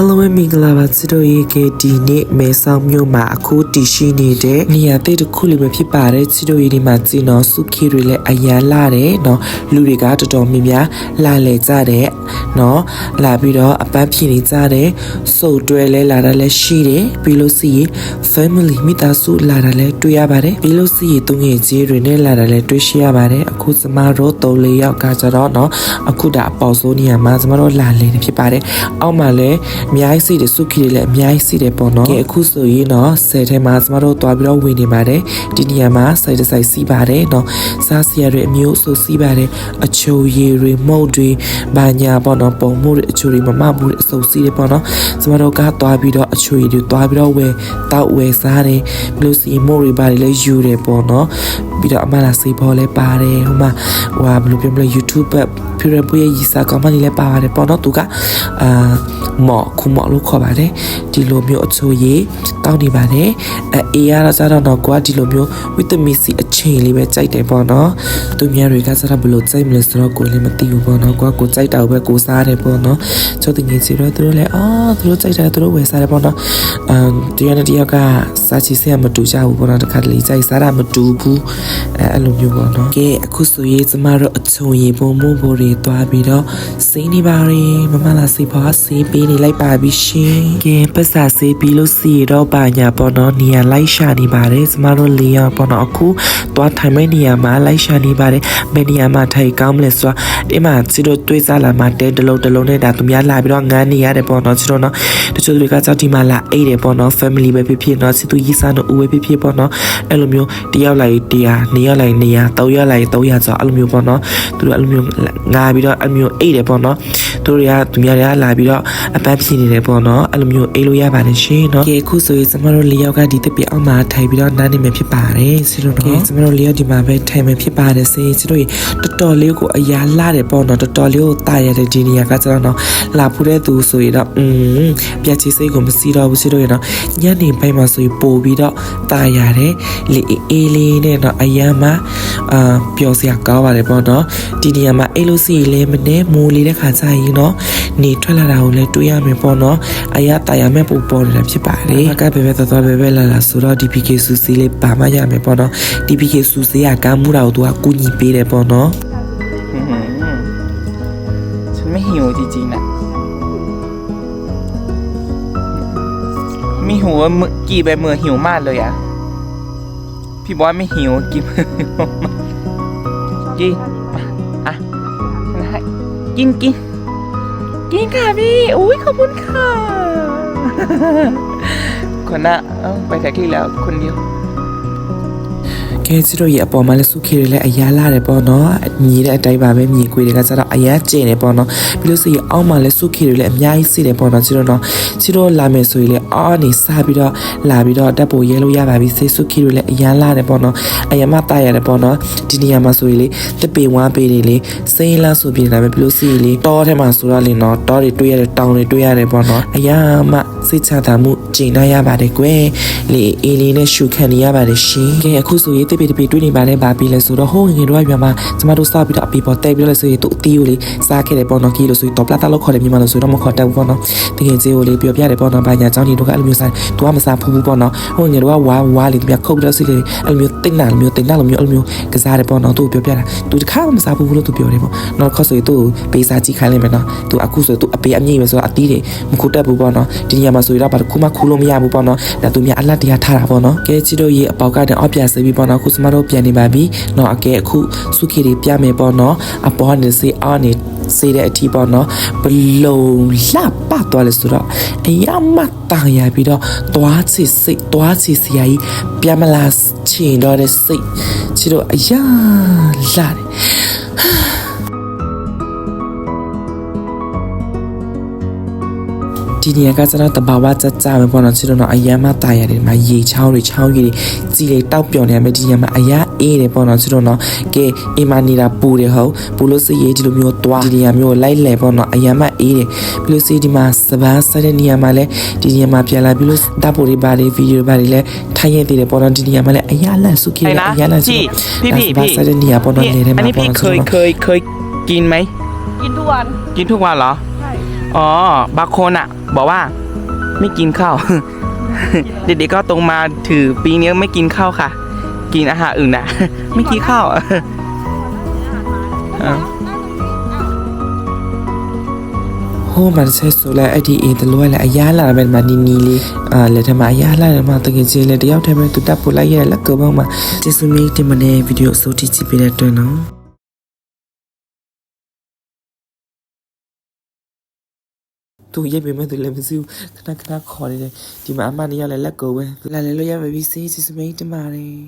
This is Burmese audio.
အားလုံးပဲမင်္ဂလာပါချစ်တို့ရေကဒီနေ့မဲဆောက်မြို့မှာအခုတည်ရှိနေတဲ့နေရာတိတ်တစ်ခုလေးပဲဖြစ်ပါတယ်ချစ်တို့ရေဒီမှာကြည့်နော်စုခီတွေလည်းအရန်လာတယ်နော်လူတွေကတော်တော်များများလာလေကြတယ်နော်လာပြီးတော့အပန်းဖြေနေကြတယ်စုပ်တွဲလဲလာတာလည်းရှိတယ်ပြီးလို့စီရင် family မိသားစုလာတာလည်းတွေ့ရပါတယ်ပြီးလို့စီရင်သူငယ်ကြီးတွေနဲ့လာတာလည်းတွေ့ရှိရပါတယ်အခုစမတို့၃၄ယောက်ကကြတော့နော်အခုဒါအပေါ်ဆုံးနေရာမှာစမတို့လာလေနေဖြစ်ပါတယ်အောက်မှာလည်းအများကြီးစီတယ်စုခီတွေလည်းအများကြီးစီတယ်ပေါ့နော်ကဲအခုဆိုရင်နော်ဆယ်ထဲမှာစမတို့တွားပြီးတော့ဝင်နေပါတယ်ဒီနေရာမှာစိုက်တစ်စိုက်စီးပါတယ်နော်စားစရာတွေအမျိုးဆိုစီးပါတယ်အချိုရည်တွေမုတ်တွေဘာညာပေါ့နော်ပုံမှုတွေအချိုတွေမမမှုတွေအစုံစီးတယ်ပေါ့နော်စမတို့ကတွားပြီးတော့အချိုရည်တွေတွားပြီးတော့ဝယ်တောက်ဝယ်စားတယ်ပြီးလို့စီမို့တွေပါတယ်လည်းယူတယ်ပေါ့နော်ပြီးတော့အမလာစေပေါ်လည်းပါတယ်ဟိုမှာဟိုဟာဘယ်လိုပြောမလဲ YouTube ဖြူရပွေးရီစာကောင်းမလေးလည်းပါပါတယ်ပေါ့နော်သူကအာမော်ခုမော်လို့ခေါ်ပါတယ်ဒီလိုမျိုးအချိုရည်တောက်နေပါတယ်အဲအေးရတော့ကျတော့တော့ကွာဒီလိုမျိုးဗီတာမင်စီအချိန်လေးပဲကြိုက်တယ်ပေါ့နော်သူများတွေကကျတော့ဘယ်လိုကြိုက်မလဲဆိုတော့ကိုယ်လည်းမသိဘူးပေါ့နော်ကွာကိုကြိုက်တာပဲကိုစားတယ်ပေါ့နော်ချို့တငယ်စီတော့သူတို့လည်းအော်သူတို့ကြိုက်တယ်သူတို့ဝယ်စားတယ်ပေါ့နော်အမ်တရားနဲ့တယောက်ကစားချီစရာမတူကြဘူးပေါ့နော်တခါတလေကြိုက်စားတာမတူဘူးအဲအဲ့လိုမျိုးပေါ့နော်ကဲအခုဆိုရေးကျမတို့အချုံရေပုံမို့ဖို့တွေသွားပြီးတော့စီးနေပါရင်မမလာစီဖွားစီးပေးနေလိုက်ပါပြီရှင်ကဲပတ်စာစီးပြီးလို့စီတော့ပါညာပေါ့နော်နေရာလိုက်ရှာနေပါတယ်ကျမတို့လေးယောက်ပေါ့နော်အခုသွားထိုင်မဲ့နေရာမှာလိုက်ရှာနေပါတယ်ဘယ်နေရာမှာထိုင်ကောင်းမလဲဆိုတော့ဒီမှာစီတို့တွေးစားလာမှတဲတလုံးတလုံးနဲ့ဒါသူများလာပြီးတော့ငန်းနေရတယ်ပေါ့နော်စီတို့နော်တချို့တွေကကြောက်ဒီမှာလာအိတ်တယ်ပေါ့နော် family ပဲဖြစ်ဖြစ်နော်စီသူရေးစားတော့ဦးပဲဖြစ်ဖြစ်ပေါ့နော်အဲ့လိုမျိုးတယောက်လိုက်တရားနှစ်ယောက်လိုက်နေရာသုံးယောက်လိုက်သုံးယောက်ဆိုအဲ့လိုမျိုးပေါ့နော်သူတို့အဲ့လိုမျိုးငါပြီးတော့အဲ့လိုမျိုးအိတ်တယ်ပေါ့နော်သူတို့တွေကသူများတွေကလာပြီးတော့အပန်းဖြေနေတယ်ပေါ့နော်အဲ့လိုမျိုးအိတ်လို့ရပါတယ်ရှင်နော်ကဲအခုဆိုရင်ကျမတို့လေးယောက်ကဒီတစ်ပြက်အောက်မှာထိုင်ပြီးတော့နားနေမှာဖြစ်ပါတယ်စီတို့နော်ကျမတို့လေးယောက်ဒီမှာပဲထိုင်မှာဖြစ်ပါတယ်စီစီတို့တော်တော်လေးကိုအရာလာတယ်ပေါ့နော်တော်တော်လေးကိုတာရတဲ့ဒီနေရာကကျတော့နော်လာဖူးတဲ့သူဆိုရင်တော့อืมပြက်ချီစိတ်ကိုမစီတော့ဘူးစီတို့ရနော်ညနေပိုင်းမှာဆိုရင်ပို့ပြီးတော့တာရတယ်လေအေးလေးနဲ့တော့အရန်မှာအာပျော်စရာကောင်းပါတယ်ပေါ့နော်ဒီနေရာမှာအေးလို့စီလဲမနေမိုးလေးတဲ့ခါကျရင်နော် နေထွက်လာတာကိုလည်းတွေးရမယ်ပေါ့နော်အရာတာရမဲ့ပို့ပေါ်နေတာဖြစ်ပါတယ်အကပဲပဲတော်တော်ပဲပဲလာလာဆိုတော့ DPK စူစီလေးပါမရမယ်ပေါ့နော် DPK စူစီကကမ်းမှုတာကိုသူကကူညီပေးတယ်ပေါ့နော် อื้อหือฉันไม่หิวจริงๆนะมีหัวมือกี่ใบมือหิวมากเลยอะพี่บอสไม่หิวกินมือหิวมากกินอ่ะฉันให้กินกิน กินค่ะพี่ อุ้ยขอบคุณค่ะ คนน่ะเอ้าไปแท็กซี่แล้วคนเดียว ကဲချစ်တို့ရဲ့အပေါ်မှာလည်းစုခေတွေလည်းအရားလာတယ်ပေါ့နော်ညီတဲ့အတိုင်းပါပဲညီကွေတွေကကျတော့အရားကျင်တယ်ပေါ့နော်ပြီးလို့ဆိုရင်အောက်မှာလည်းစုခေတွေလည်းအများကြီးစီတယ်ပေါ့နော်ချစ်တို့နော်ချစ်တို့လာမယ်ဆိုရင်လည်းအော်နေစပြီးတော့လာပြီးတော့တက်ဖို့ရဲလို့ရပါပြီစေစုခေတွေလည်းအရားလာတယ်ပေါ့နော်အယမတားရတယ်ပေါ့နော်ဒီနေရာမှာဆိုရင်လေတပေဝမ်းပေတွေလေစိမ့်လာဆိုပြီးနေတာပဲပြီးလို့ဆိုရင်လေတောထဲမှာဆိုတော့လေနော်တောတွေတွေ့ရတယ်တောင်တွေတွေ့ရတယ်ပေါ့နော်အယမစိတ်ချတာမှုကျင်နိုင်ရပါတယ်ကွယ်လေအေးလေးနဲ့ရှုခံနေရပါတယ်ရှင်ကဲအခုဆိုရင်တပေတပေတွေ့နေပါလဲဗာပြီလဲဆိုတော့ဟိုးငယ်တော့ရွာမှာကျမတို့စပြီးတော့အပီပေါ်တက်ပြီးတော့လဲဆိုရင်သူ့အတီးကိုလေစားခဲ့တယ်ပေါ့နော်ကီလို့ဆိုရင်တော့ပလာတာလို့ခေါ်တယ်မြန်မာလို့ဆိုတော့မခေါ်တတ်ဘူးပေါ့နော်တကယ်ကြီးကိုလေပြောပြတယ်ပေါ့နော်ဘာညာเจ้าညီတို့ကအဲ့လိုမျိုးစားသူကမစားဘူးဘူးပေါ့နော်ဟိုငယ်တော့ဝါဝါလေသူကခုတ်ပြီးတော့စီလေအဲ့လိုမျိုးတိတ်နာလိုမျိုးတိတ်နာလိုမျိုးအဲ့လိုမျိုးကစားတယ်ပေါ့နော်သူပြောပြတာသူတခါမှမစားဘူးလို့သူပြောတယ်ပေါ့နော်ခေါ်ဆိုရင်သူပေးစားကြည့်ခိုင်းလိုက်မယ်နော်သူအခုဆိုသူအပေးအမြင့်ပဲဆိုတော့အတီးတွေမခုတက်ဘူးပေါ့နော်ဒီညမှာဆိုရင်တော့ဘာတစ်ခုမှခူးလို့မရဘူးပေါ့နော်ဒါသူများအလတ်တရားထားတာပေါ့နော်ကဲချစ်တို့ရေအပေါက်ကနေအော့ပြန်စေပြီးပေါ့နော် အခုစမတို့ပြန်နေပါပြီနော်အကဲအခုစုခေတွေပြမယ်ပေါ့နော်အပေါ်ကနေစေအော်နေစေတဲ့အထီးပေါ့နော်ဘလုံလှပသွားလဲဆိုတော့အယမတာရပြီးတော့တွားချစ်စိတ်တွားချစ်စရာကြီးပြန်မလာချင်တော့တဲ့စိတ်ချစ်တို့အယားလာတယ် ဒီနေရာကကျတော့တဘာဝကြကြပဲပေါ့နော်ချစ်တော့နော်အရန်မตายရတယ်ဒီမှာရေချောင်းတွေချောင်းကြီးတွေကြည်လေတောက်ပျော်နေရမယ်ဒီနေရာမှာအရန်အေးတယ်ပေါ့နော်ချစ်တော့နော်ကဲအိမ်မနေတာပူတယ်ဟုတ်ပူလို့စိရေးဒီလိုမျိုးသွားဒီနေရာမျိုးလိုက်လဲပေါ့နော်အရန်မအေးတယ်ပြီးလို့စိဒီမှာစပန်းဆက်တဲ့နေရာမှာလဲဒီနေရာမှာပြန်လာပြီးလို့ဓာတ်ပုံတွေပါတွေဗီဒီယိုပါတွေလဲထိုင်ရသေးတယ်ပေါ့နော်ဒီနေရာမှာလဲအရန်လန့်စုခေ ไอ้ တယ် นะ အရန်လန့်စု พี่พี่พี่ စပန်းဆက်တဲ့နေရာပေါ့နော်နေထဲ อัน မှာ นี้ ပေါ့ พี่ နော် เคยเคยเคยกินไหม กินทุกวัน กินทุกวันเหรอ ใช่ อ๋อบางคนอะ บอกว่าไม่กินข้าว เด็กๆก็ตรงมาถือปีนี้ไม่กินข้าวค่ะ กินอาหารอื่นนะไม่กินข้าวโอ้มันเช้สุไลไอทีเอตัวยและอายาลาเป็นมาดินีลีอ่าเลยทำไมอายาลามาตะกินเจเลยเดียวทำไมตุ๊ดดับปุไลเยแล้วก็บอามาเจสุมีกที่มาในวิดีโอสุดที่จีเป็นตัวเนาะ သူရေးပေးမယ်သူလည်းမသိဘူးခဏခဏခေါ်နေတယ်ဒီမှာအမနေရလဲလက်ကိုပဲလာလဲလို့ရမယ်ပြီးစေးကျေးဇူးမိတ်တင်ပါတယ်